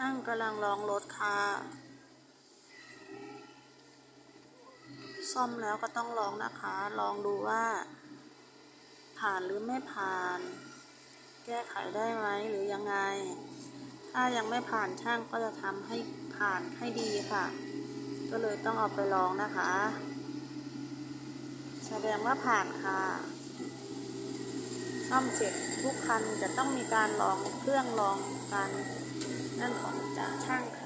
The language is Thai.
ช่างกำลังลองรถค่ะ ซ่อมแล้วก็ต้องลองนะคะ ลองดูว่า ผ่านหรือไม่ผ่าน แก้ไขได้ไหมหรือยังไง ถ้ายังไม่ผ่านช่างก็จะทำให้ผ่านให้ดีค่ะ ก็เลยต้องเอาไปลองนะคะ แสดงว่าผ่านค่ะซ่อมเสร็จทุกคันจะต้องมีการลองเครื่องลองการ นั่นของจากช่างค่ะ